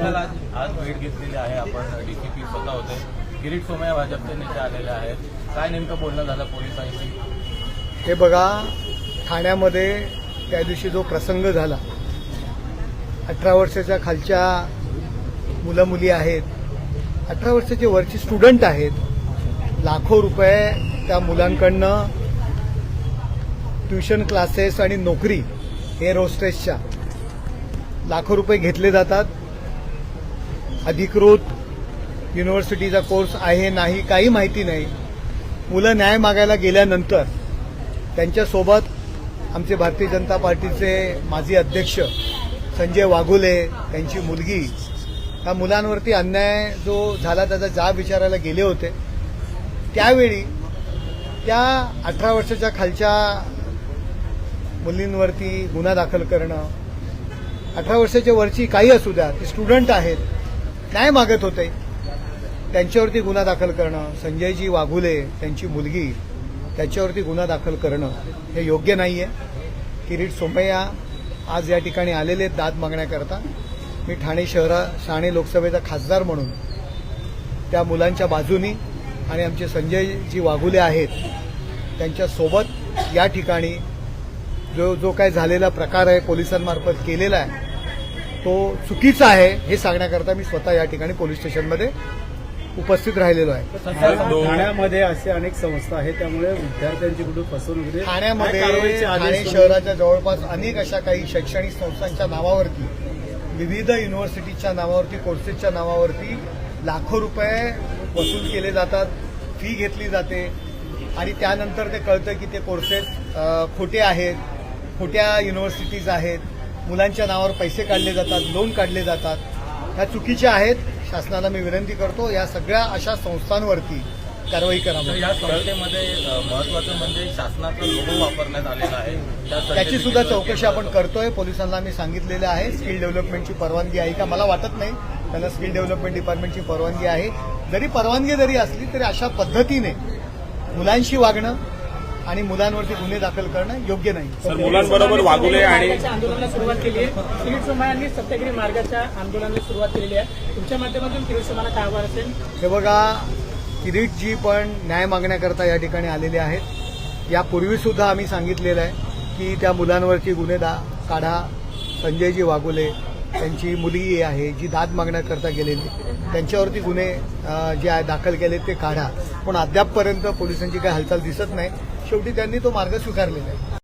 आपल्याला आज भेट घेतलेली आहे. आपण डीसीपी स्वतः होते. किरीट सोमय्या भाजपचे नेते आलेले आहेत. काय नेमकं बोलणं झालं पोलिसांशी? हे बघा ठाण्यामध्ये त्या दिवशी जो प्रसंग झाला अठरा वर्षाच्या खालच्या मुलं मुली आहेत. अठरा वर्षाचे वरची स्टुडंट आहेत. लाखो रुपये त्या मुलांकडनं ट्युशन क्लासेस आणि नोकरी एअर होस्टेसच्या लाखो रुपये घेतले जातात. अधिकृत युनिव्हर्सिटीचा कोर्स आहे नाही काही माहिती नाही. मुलं न्याय मागायला गेल्यानंतर त्यांच्यासोबत आमचे भारतीय जनता पार्टीचे माजी अध्यक्ष संजय वाघुले त्यांची मुलगी त्या मुलांवरती अन्याय जो झाला त्याचा जाब विचारायला गेले होते. त्यावेळी त्या अठरा वर्षाच्या खालच्या मुलींवरती गुन्हा दाखल करणं अठरा वर्षाच्या वरची काही असू द्या ती स्टुडंट आहेत न्याय मागत होते. त्यांच्यावरती गुन्हा दाखल करणं संजयजी वाघुले त्यांची मुलगी त्याच्यावरती गुन्हा दाखल करणं हे योग्य नाही आहे किरीट सोमय्या आज या ठिकाणी आलेले आहेत दाद मागण्याकरता. मी ठाणे शहरा ठाणे लोकसभेचा खासदार म्हणून त्या मुलांच्या बाजूनी आणि आमचे संजयजी वाघुले आहेत त्यांच्यासोबत या ठिकाणी जो जो काय झालेला प्रकार आहे पोलिसांमार्फत केलेला आहे तो चुकीचा आहे हे सांगण्याकरता मी स्वतः या ठिकाणी पोलीस स्टेशनमध्ये उपस्थित राहिलेलो आहे ठाण्यामध्ये असे अनेक संस्था आहेत त्यामुळे विद्यार्थ्यांची कुठे फसवणूक. ठाण्यामध्ये ठाणे शहराच्या जवळपास अनेक अशा काही शैक्षणिक संस्थांच्या नावावरती विविध युनिव्हर्सिटीच्या नावावरती कोर्सेसच्या नावावरती लाखो रुपये वसूल केले जातात फी घेतली जाते आणि त्यानंतर ते कळतं की ते कोर्सेस खोटे आहेत खोट्या युनिव्हर्सिटीज आहेत मुलांच्या नावावर पैसे काढले जातात लोन काढले जातात. ह्या चुकीच्या आहेत. शासनाला मी विनंती करतो या सगळ्या अशा संस्थांवरती कारवाई करावी या संस्थेमध्ये महत्वाचं म्हणजे शासनाचा लोगो वापरण्यात आलेला आहे. त्या त्याची सुद्धा चौकशी आपण करतोय. पोलिसांना आम्ही सांगितलेलं आहे. स्किल डेव्हलपमेंटची परवानगी आहे का? मला वाटत नाही. त्यांना स्किल डेव्हलपमेंट डिपार्टमेंटची परवानगी आहे. जरी परवानगी जरी असली तरी अशा पद्धतीने मुलांशी वागणं आणि मुलांवरती गुन्हे दाखल करणं योग्य नाही. सर मुलांबरोबर वागुले आणि आंदोलनाला सुरुवात केली आहे. किरीट सोमय्यांनी सत्याग्रही मार्गाच्या आंदोलनाला सुरुवात केलेली आहे. तुमच्या माध्यमातून किरीट सोमय्यांना काय आव्हान असेल? हे बघा किरीटजी पण न्याय मागण्याकरता या ठिकाणी आलेले आहेत. यापूर्वी सुद्धा आम्ही सांगितलेलं आहे की त्या मुलांवरची गुन्हे दा काढा. संजयजी वाघोले त्यांची मुलगी आहे जी दाद मागण्याकरता गेलेली. त्यांच्यावरती गुन्हे जे आहे दाखल केले ते काढा. पण अद्यापपर्यंत पोलिसांची काही हालचाल दिसत नाही. शेवटी त्यांनी तो मार्ग स्वीकारलेला आहे.